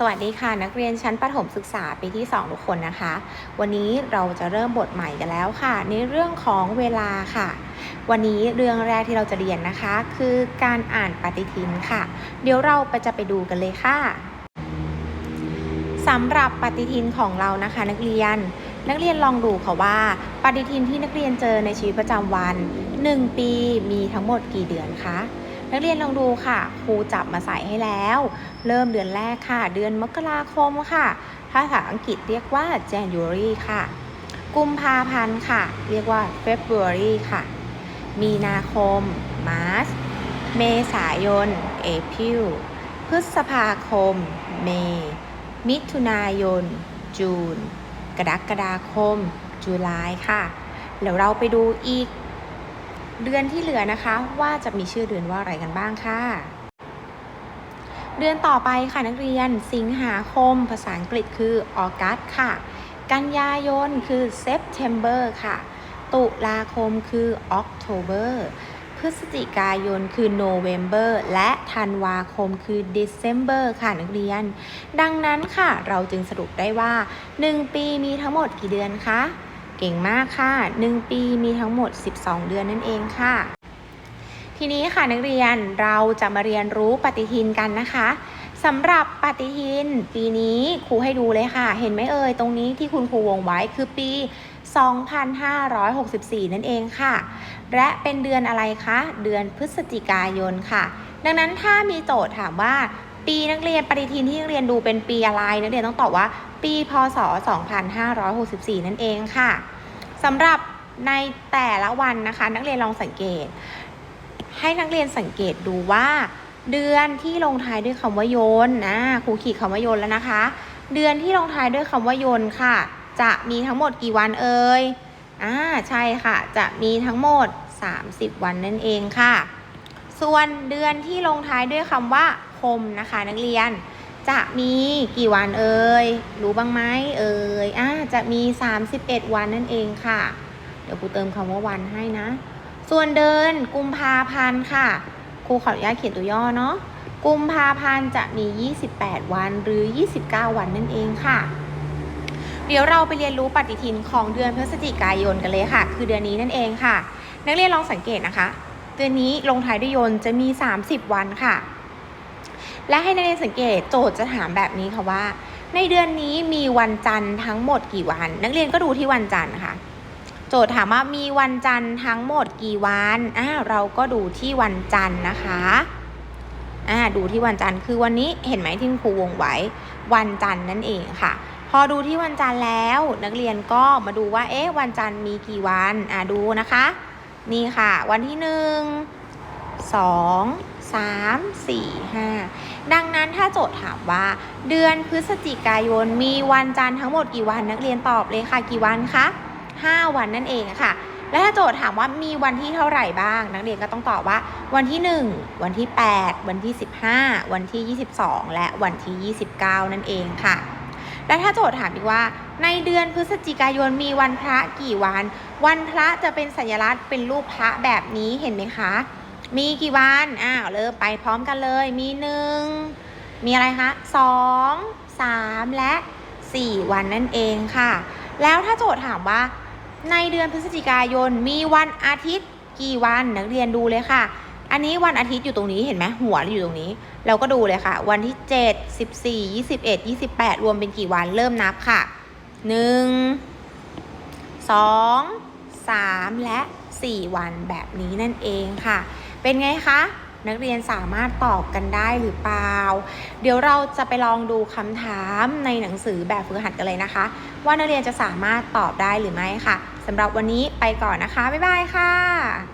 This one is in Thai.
สวัสดีค่ะ นักเรียนชั้นประถมศึกษาปีที่ 2 ทุกคนนะคะ วันนี้เราจะเริ่มบทใหม่กันแล้วค่ะ ในเรื่องของเวลาค่ะ วันนี้เรื่องแรกที่เราจะเรียนนะคะ คือการอ่านปฏิทินค่ะ เดี๋ยวเราไปจะไปดูกันเลยค่ะสำหรับปฏิทินของเรานะคะ นักเรียนนักเรียนลองดูค่ะว่าปฏิทินที่นักเรียนเจอในชีวิตประจำวัน 1 ปีมีทั้งหมดกี่เดือนคะ นักเรียนลองดูค่ะ ครูจับมาใส่ให้แล้ว เริ่มเดือนแรกค่ะ เดือนมกราคมค่ะ ภาษาอังกฤษเรียกว่า January ค่ะ กุมภาพันธ์ค่ะ เรียกว่า February ค่ะ มีนาคม March เมษายน April พฤษภาคม May มิถุนายน June กรกฎาคม July ค่ะ แล้วเราไปดูอีก เดือนที่เหลือนะคะ ว่าจะมีชื่อเดือนว่าอะไรกันบ้างค่ะ เดือนต่อไปค่ะนักเรียน สิงหาคม ภาษาอังกฤษคือออกัสค่ะ กันยายนคือ September ค่ะ ตุลาคมคือ October พฤศจิกายนคือ November และธันวาคมคือ December ค่ะนักเรียน ดังนั้นค่ะเราจึงสรุปได้ว่า 1 ปีมีทั้งหมดกี่เดือนคะ เก่งมากค่ะ 1 ปีมีทั้งหมด 12 เดือนนั่นเองค่ะ ทีนี้ค่ะนักเรียนเราจะมาเรียนรู้ปฏิทินกันนะคะสำหรับปฏิทิน ปีนี้ครูให้ดูเลยค่ะ เห็นไหมเอ่ยตรงนี้ที่คุณครูวงไว้คือปี 2564 นั่นเองค่ะ และเป็นเดือนอะไรคะ เดือนพฤศจิกายนค่ะ ดังนั้นถ้ามีโจทย์ถามว่า ปีนักเรียนปฏิทินที่นักเรียนดูเป็นปีอะไรนักเรียนต้องตอบว่า ปีพศ 2564 นั่นเองค่ะสำหรับในแต่ละวันนะคะ นักเรียนลองสังเกต ให้นักเรียนสังเกตดูว่า เดือนที่ลงท้ายด้วยคำว่าโยนนะครูขีดคำว่าโยนแล้วนะคะ เดือนที่ลงท้ายด้วยคำว่าโยนค่ะ จะมีทั้งหมดกี่วันเอ่ยอ่าใช่ค่ะ จะมีทั้งหมด 30 วันนั่นเองค่ะ ส่วนเดือนที่ลงท้ายด้วยคำว่าคมนะคะนักเรียน จะมีกี่วันเอ่ยรู้บ้างไหมเอ่ยอ่าจะมี 31 วันนั่นเองค่ะ เดี๋ยวครูเติมคำว่าวันให้นะ ส่วนเดินกุมภาพันธ์ค่ะครูขออนุญาตเขียนตัวย่อเนาะกุมภาพันธ์จะมี 28 วันหรือ 29 วันนั่นเองค่ะ เดี๋ยวเราไปเรียนรู้ปฏิทินของเดือนพฤศจิกายนกันเลยค่ะ คือเดือนนี้นั่นเองค่ะ นักเรียนลองสังเกตนะคะ เดือนนี้ลงท้ายด้วยยนต์จะมี 30 วันค่ะ และให้นักเรียนสังเกตโจทย์จะถามแบบนี้ค่ะว่า ในเดือนนี้มีวันจันทร์ทั้งหมดกี่วัน นักเรียนก็ดูที่วันจันทร์ค่ะ โจทย์ถามว่ามีวันจันทร์ทั้งหมดกี่วันอ่าเราก็ดูที่วันจันทร์นะคะอ่าดูที่วันจันทร์คือวันนี้เห็นไหมที่ครูวงไว้ วันจันทร์นั่นเองค่ะ พอดูที่วันจันทร์แล้ว นักเรียนก็มาดูว่าเอ๊ะวันจันทร์มีกี่วันอ่าดูนะคะ นี่ค่ะ วันที่หนึ่งสองสามสี่ห้าดังนั้นถ้าโจทย์ถามว่า เดือนพฤศจิกายนมีวันจันทร์ทั้งหมดกี่วันนักเรียนตอบเลยค่ะกี่วันคะ5 วันนั่นเองค่ะ และถ้าโจทย์ถามว่ามีวันที่เท่าไหร่บ้าง นักเรียนก็ต้องตอบว่าวันที่ 1 วันที่ 8 วันที่ 15 วันที่ 22 และวันที่ 29 นั่นเองค่ะ และถ้าโจทย์ถามอีกว่า ในเดือนพฤศจิกายนมีวันพระกี่วัน วันพระจะเป็นสัญลักษณ์เป็นรูปพระแบบนี้เห็นไหมคะ มีกี่วันอ้าวเริ่มไปพร้อมกันเลย มีหนึ่งมีอะไรคะสองสามและ4วันนั่นเองค่ะ แล้วถ้าโจทย์ถามว่า ในเดือนพฤศจิกายนมีวันอาทิตย์กี่วันนักเรียนดูเลยค่ะ อันนี้วันอาทิตย์อยู่ตรงนี้เห็นไหมหัวอยู่ตรงนี้ เราก็ดูเลยค่ะ วันที่ 7 14 21 28 รวมเป็นกี่วันเริ่มนับค่ะ 1 2 3 และ 4 วันแบบนี้นั่นเองค่ะ เป็นไงคะนักเรียนสามารถตอบกันได้หรือเปล่า เดี๋ยวเราจะไปลองดูคำถามในหนังสือแบบฝึกหัดกันเลยนะคะ ว่านักเรียนจะสามารถตอบได้หรือไม่ค่ะสำหรับวันนี้ไปก่อนนะคะ บ๊ายบายค่ะ